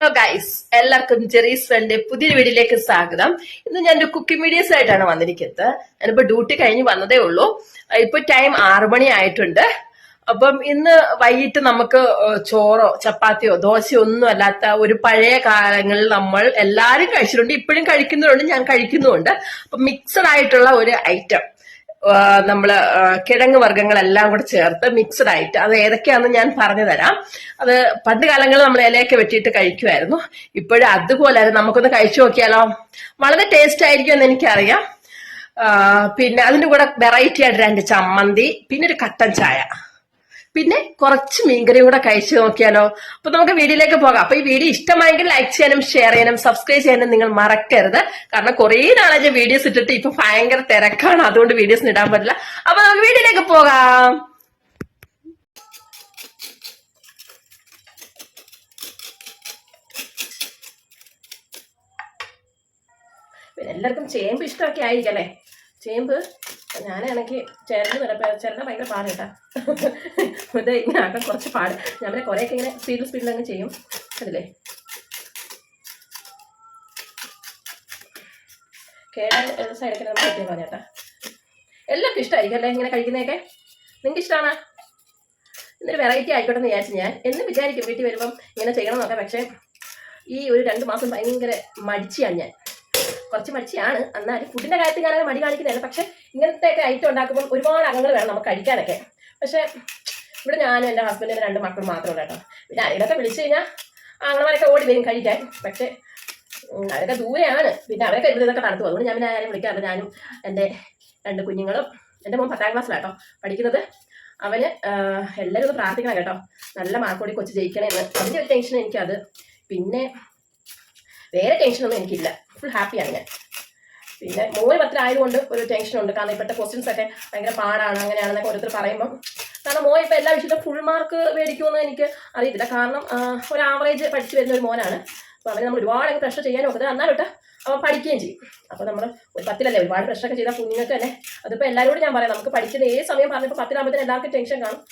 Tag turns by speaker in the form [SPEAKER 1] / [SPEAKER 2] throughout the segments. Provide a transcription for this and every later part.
[SPEAKER 1] Hello guys എല്ലാവർക്കും Jerry's friend പുതിയൊരു വീഡിയോയിലേക്ക് സ്വാഗതം. ഇന്ന് ഞാൻ ഒരു കുക്കിംഗ് വീഡിയോസ് ആയിട്ടാണ് വന്നിരിക്കുന്നത്. ഞാനിപ്പോ ഡ്യൂട്ടി കഴിഞ്ഞ് വന്നതേ ഉള്ളൂ. ഇപ്പൊ ടൈം ആറു മണി ആയിട്ടുണ്ട്. അപ്പം ഇന്ന് വൈകിട്ട് നമുക്ക് ചോറോ ചപ്പാത്തിയോ ദോശയോ ഒന്നും അല്ലാത്ത ഒരു പഴയ കാലങ്ങളിൽ നമ്മൾ എല്ലാവരും കഴിച്ചിട്ടുണ്ട്. ഇപ്പോഴും കഴിക്കുന്നവരുണ്ട് ഞാൻ കഴിക്കുന്നുണ്ട് അപ്പൊ മിക്സഡ് ആയിട്ടുള്ള ഒരു ഐറ്റം നമ്മൾ കിഴങ്ങ് വർഗങ്ങളെല്ലാം കൂടെ ചേർത്ത് മിക്സ്ഡ് ആയിട്ട് അത് ഏതൊക്കെയാണെന്ന് ഞാൻ പറഞ്ഞു തരാം. അത് പണ്ട് കാലങ്ങളിൽ നമ്മൾ ഇലയൊക്കെ വെട്ടിയിട്ട് കഴിക്കുമായിരുന്നു ഇപ്പോഴും അതുപോലെ നമുക്കൊന്ന് കഴിച്ചു നോക്കിയാലോ? വളരെ ടേസ്റ്റ് ആയിരിക്കും എന്ന് എനിക്കറിയാം പിന്നെ അതിന്റെ കൂടെ വെറൈറ്റി ആയിട്ട് രണ്ട് ചമ്മന്തി പിന്നെ ഒരു കട്ടൻ ചായ. പിന്നെ കുറച്ച് മീൻകറിയും കൂടെ കഴിച്ചു നോക്കിയാലോ? അപ്പൊ നമുക്ക് വീഡിയോയിലേക്ക് പോകാം. അപ്പൊ ഈ വീഡിയോ ഇഷ്ടമായെങ്കിൽ ലൈക്ക് ചെയ്യാനും ഷെയർ ചെയ്യാനും സബ്സ്ക്രൈബ് ചെയ്യാനും നിങ്ങൾ മറക്കരുത്. കാരണം കുറേ നാളെ വീഡിയോസ് ഇട്ടിട്ട് ഇപ്പൊ ഭയങ്കര തിരക്കാണ്. അതുകൊണ്ട് വീഡിയോസ് ഇടാൻ പറ്റില്ല. അപ്പൊ നമുക്ക് വീഡിയോയിലേക്ക് പോകാം. എല്ലാവർക്കും ചേമ്പ് ഇഷ്ടമൊക്കെ ആയിരിക്കും അല്ലേ? ചേമ്പ് ഞാനാണെങ്കിൽ നിരപ്പ ചിരണ്ട ഭയങ്കര പാട് കേട്ടാ ഇത് ഇങ്ങനെ കുറച്ച് പാട്. ഞാൻ പിന്നെ കുറേയൊക്കെ ഇങ്ങനെ സ്പീഡിൽ സ്പീഡിൽ അങ്ങ് ചെയ്യും. അതില്ലേ? കേടാൻ സൈഡൊക്കെ നമ്മൾ കിട്ടിയ ചേട്ടാ എല്ലാവർക്കും ഇഷ്ടമായിരിക്കും അല്ലേ ഇങ്ങനെ കഴിക്കുന്നതൊക്കെ? നിങ്ങൾക്ക് ഇഷ്ടമാണോ ഇന്നൊരു വെറൈറ്റി ആയിക്കോട്ടെ എന്ന് വിചാരിച്ചു ഞാൻ. എന്ന് വിചാരിക്കും വീട്ടിൽ വരുമ്പം ഇങ്ങനെ ചെയ്യണം ചെയ്യണമെന്നൊക്കെ. പക്ഷേ ഈ ഒരു രണ്ട് മാസം ഭയങ്കര മടിച്ചാണ് ഞാൻ. കുറച്ച് മടിച്ചാണ് എന്നാലും ഫുഡിന്റെ കാര്യത്തിൽ ഞാനങ്ങനെ മടി കാണിക്കുന്നില്ല പക്ഷെ ഇങ്ങനത്തെ ഒക്കെ ഐറ്റം ഉണ്ടാക്കുമ്പോൾ ഒരുപാട് അംഗങ്ങൾ വേണം നമുക്ക് കഴിക്കാനൊക്കെ പക്ഷേ ഇവിടെ ഞാനും എന്റെ ഹസ്ബൻഡിന്റെ രണ്ട് മക്കൾ മാത്രമേ കേട്ടോ. പിന്നെ ആരെങ്കിലൊക്കെ വിളിച്ചു കഴിഞ്ഞാൽ ആങ്ങളമാരൊക്കെ ഓടി വരും കഴിക്കാൻ. പക്ഷെ അവരൊക്കെ ദൂരെയാണ്. പിന്നെ അവരൊക്കെ ഇവിടെ ഇതൊക്കെ നടത്തു അതുകൊണ്ട് ഞാൻ പിന്നെ ആരും വിളിക്കാറില്ല. ഞാനും എന്റെ രണ്ട് കുഞ്ഞുങ്ങളും എന്റെ മോൻ പത്താം ക്ലാസ്സിലാട്ടോ പഠിക്കുന്നത്. അവന് എല്ലാവരും ഒന്ന് പ്രാർത്ഥിക്കണം കേട്ടോ. നല്ല മാർക്കോടി കൊച്ചു ജയിക്കണേന്ന്. അതിന്റെ ഒരു ടെൻഷൻ എനിക്കത്. പിന്നെ വേറെ ടെൻഷനൊന്നും എനിക്കില്ല. ഫുൾ ഹാപ്പിയാണ് ഞാൻ. പിന്നെ മോന് പത്ര ആയതുകൊണ്ട് ഒരു ടെൻഷനുണ്ട് കാരണം ഇപ്പോഴത്തെ ക്വസ്റ്റ്യൻസ് ഒക്കെ ഭയങ്കര പാടാണ് അങ്ങനെയാണെന്നൊക്കെ ഓരോരുത്തർ പറയുമ്പം. കാരണം മോൻ ഇപ്പോൾ എല്ലാ വിഷയത്തിലും ഫുൾ മാർക്ക് മേടിക്കുമെന്ന് എനിക്ക് അറിയത്തില്ല. കാരണം ഒരു ആവറേജ് പഠിച്ചു വരുന്ന ഒരു മോനാണ്. അപ്പോൾ അവനെ നമ്മൾ ഒരുപാട് പ്രഷർ ചെയ്യാൻ നോക്കുന്നത് എന്നാൽ കേട്ടോ അവൻ പഠിക്കുകയും ചെയ്യും. അപ്പോൾ നമ്മൾ ഒരു പത്തിലല്ലേ ഒരുപാട് പ്രഷറൊക്കെ ചെയ്താൽ കുഞ്ഞുങ്ങൾക്ക് തന്നെ. അതിപ്പോൾ എല്ലാവരോടും ഞാൻ പറയാം നമുക്ക് പഠിക്കുന്ന ഏത് സമയം പറഞ്ഞപ്പോൾ പത്തിലാകുമ്പോഴത്തേന് എല്ലാവർക്കും ടെൻഷൻ കാണും.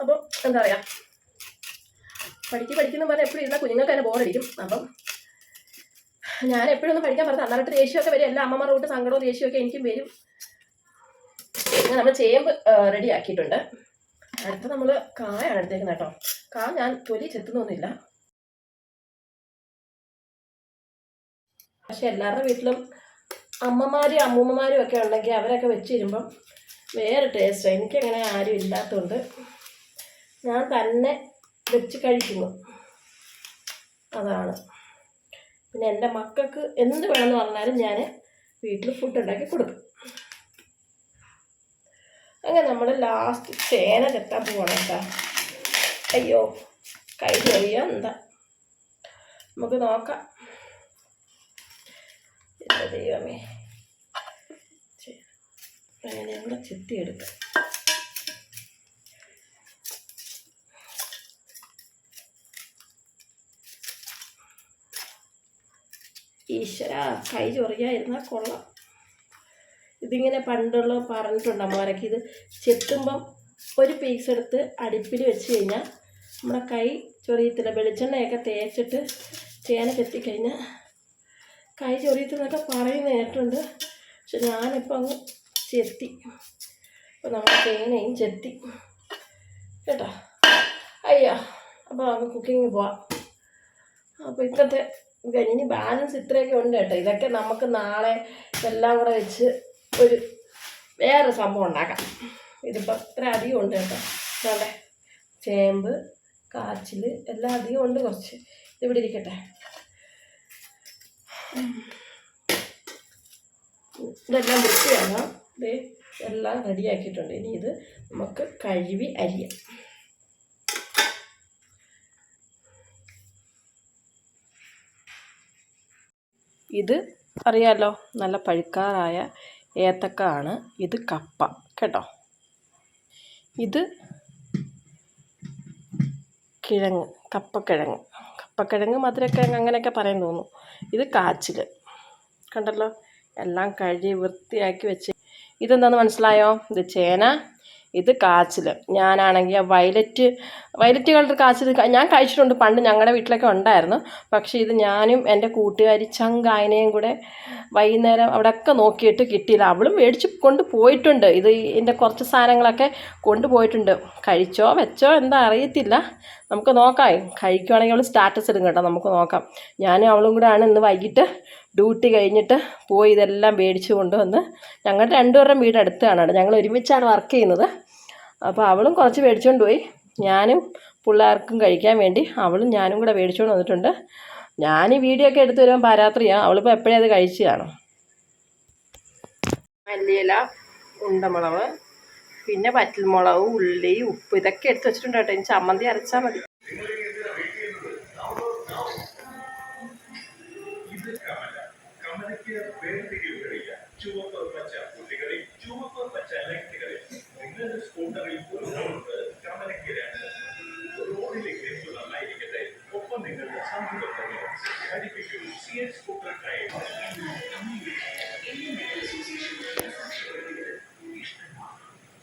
[SPEAKER 1] അപ്പോൾ എന്താ പറയുക പഠിക്ക് പഠിക്കുന്നു പറഞ്ഞാൽ എപ്പോഴും ഇരുന്നാൽ കുഞ്ഞുങ്ങൾക്ക് തന്നെ ബോറടിക്കും അപ്പം ഞാൻ എപ്പോഴും ഒന്നും പഠിക്കാൻ പറഞ്ഞു അന്നേരത്തെ ദേഷ്യമൊക്കെ വരും. എല്ലാ അമ്മമാരുടെ കൂട്ട് സങ്കടവും ദേഷ്യമൊക്കെ എനിക്കും വരും. പിന്നെ നമ്മൾ ചേമ്പ് റെഡി ആക്കിയിട്ടുണ്ട്. അടുത്ത നമ്മൾ കായാണ് എടുത്തേക്കുന്നത് കേട്ടോ. കാ ഞാൻ തൊലി ചെത്തുന്നൊന്നുമില്ല. പക്ഷെ എല്ലാവരുടെ വീട്ടിലും അമ്മമാരും അമ്മൂമ്മമാരും ഒക്കെ ഉണ്ടെങ്കിൽ അവരൊക്കെ വെച്ച് തരുമ്പം വേറെ ടേസ്റ്റ് എനിക്കങ്ങനെ ആരും ഇല്ലാത്തതുകൊണ്ട് ഞാൻ തന്നെ വെച്ച് കഴിക്കുന്നു. അതാണ്. പിന്നെ എന്റെ മക്കൾക്ക് എന്ത് വേണമെന്ന് പറഞ്ഞാലും ഞാൻ വീട്ടിൽ ഫുഡ് ഉണ്ടാക്കി കൊടുക്കും. അങ്ങനെ നമ്മൾ ലാസ്റ്റ് ചേന ചെത്താൻ പോവാണ് കേട്ടോ. അയ്യോ കൈ കഴിയാ എന്താ? നമുക്ക് നോക്കാം. ദൈവമേ. അങ്ങനെ കൂടെ ചെത്തിയെടുക്കാം ഈശ്വര കൈ ചൊറിയായിരുന്നാൽ കൊള്ളാം. ഇതിങ്ങനെ പണ്ടുള്ള പറഞ്ഞിട്ടുണ്ട് അമ്മമാരൊക്കെ ഇത് ചെത്തുമ്പം ഒരു പീസ് എടുത്ത് അടുപ്പിൽ വെച്ച് കഴിഞ്ഞാൽ നമ്മുടെ കൈ ചൊറിയത്തില്ല. വെളിച്ചെണ്ണയൊക്കെ തേച്ചിട്ട് ചേന ചെത്തിക്കഴിഞ്ഞാൽ കൈ ചൊറിയത്തെന്നൊക്കെ പറയുന്ന കേട്ടുണ്ട് പക്ഷെ ഞാനിപ്പോൾ അങ്ങ് ചെത്തി. അപ്പോൾ നമ്മുടെ ചേനയും ചെത്തി. കേട്ടോ? അയ്യോ അപ്പോൾ നമുക്ക് കുക്കിങ് പോവാം. അപ്പോൾ ഇന്നത്തെ കഴിഞ്ഞ് ബാലൻസ് ഇത്രയൊക്കെ ഉണ്ട് കേട്ടോ. ഇതൊക്കെ നമുക്ക് നാളെ എല്ലാം കൂടെ വെച്ച് ഒരു വേറെ സംഭവം ഉണ്ടാക്കാം. ഇതിപ്പോൾ ഇത്ര അധികം ഉണ്ട് കേട്ടോ. വേണ്ടേ ചേമ്പ് കാച്ചിൽ എല്ലാം അധികം ഉണ്ട് കുറച്ച്. ഇതിവിടെ ഇരിക്കട്ടെ. ഇതെല്ലാം വൃത്തിയാകാം ഇത് എല്ലാം റെഡിയാക്കിയിട്ടുണ്ട് ഇനി ഇത് നമുക്ക് കഴുകി അരിയാം. ഇത് അറിയാലോ നല്ല പഴുക്കാറായ ഏത്തക്ക ആണ് ഇത് കപ്പ കേട്ടോ? ഇത് കിഴങ്ങ് കപ്പക്കിഴങ്ങ്. കപ്പക്കിഴങ്ങ് മധുരക്കിഴങ്ങ് അങ്ങനെയൊക്കെ പറയാൻ തോന്നുന്നു. ഇത് കാച്ചിൽ കണ്ടല്ലോ? എല്ലാം കഴുകി വൃത്തിയാക്കി വെച്ച്. ഇതെന്താണെന്ന് മനസ്സിലായോ? ഇത് ചേന ഇത് കാച്ചിൽ ഞാനാണെങ്കിൽ വയലറ്റ് വയലറ്റ് കളർ കാച്ചിൽ ഞാൻ കഴിച്ചിട്ടുണ്ട്. പണ്ട് ഞങ്ങളുടെ വീട്ടിലൊക്കെ ഉണ്ടായിരുന്നു. പക്ഷേ ഇത് ഞാനും എന്റെ കൂട്ടുകാരി ചങ്കായനയും കൂടെ വൈകുന്നേരം അവിടെയൊക്കെ നോക്കിയിട്ട് കിട്ടിയില്ല. അവളും മേടിച്ച് കൊണ്ട് പോയിട്ടുണ്ട്. ഇത് ഇതിന്റെ കുറച്ച് സാധനങ്ങളൊക്കെ കൊണ്ടുപോയിട്ടുണ്ട് കഴിച്ചോ വെച്ചോ എന്താ അറിയത്തില്ല. നമുക്ക് നോക്കാം. കഴിക്കുവാണെങ്കിൽ അവൾ സ്റ്റാറ്റസ് ഇടും കേട്ടോ. നമുക്ക് നോക്കാം. ഞാനും അവളും കൂടെയാണ് ഇന്ന് വൈകിട്ട് ഡ്യൂട്ടി കഴിഞ്ഞിട്ട് പോയി ഇതെല്ലാം മേടിച്ച് കൊണ്ടുവന്ന് ഞങ്ങളുടെ രണ്ടുപേരുടെയും വീട് അടുത്ത് കേട്ടോ. ഞങ്ങൾ ഒരുമിച്ചാണ് വർക്ക് ചെയ്യുന്നത്. അപ്പോൾ അവളും കുറച്ച് മേടിച്ചുകൊണ്ട് പോയി. ഞാനും പിള്ളേർക്കും കഴിക്കാൻ വേണ്ടി അവളും ഞാനും കൂടെ മേടിച്ചുകൊണ്ട് വന്നിട്ടുണ്ട്. ഞാൻ ഈ വീഡിയോ ഒക്കെ എടുത്തു വരുമ്പോൾ പാരാത്രിയാണ് അവളിപ്പോൾ എപ്പോഴേ അത് കഴിച്ചു കാണും? മല്ലിയില ഉണ്ടമുളക് പിന്നെ വറ്റൽമുളക് ഉള്ളി ഉപ്പ് ഇതൊക്കെ എടുത്ത് വെച്ചിട്ടുണ്ട് കേട്ടോ. ഇനി ചമ്മന്തി അരച്ചാൽ മതി. പച്ച പച്ച ഒപ്പം നിങ്ങളുടെ സമീപത്തുള്ള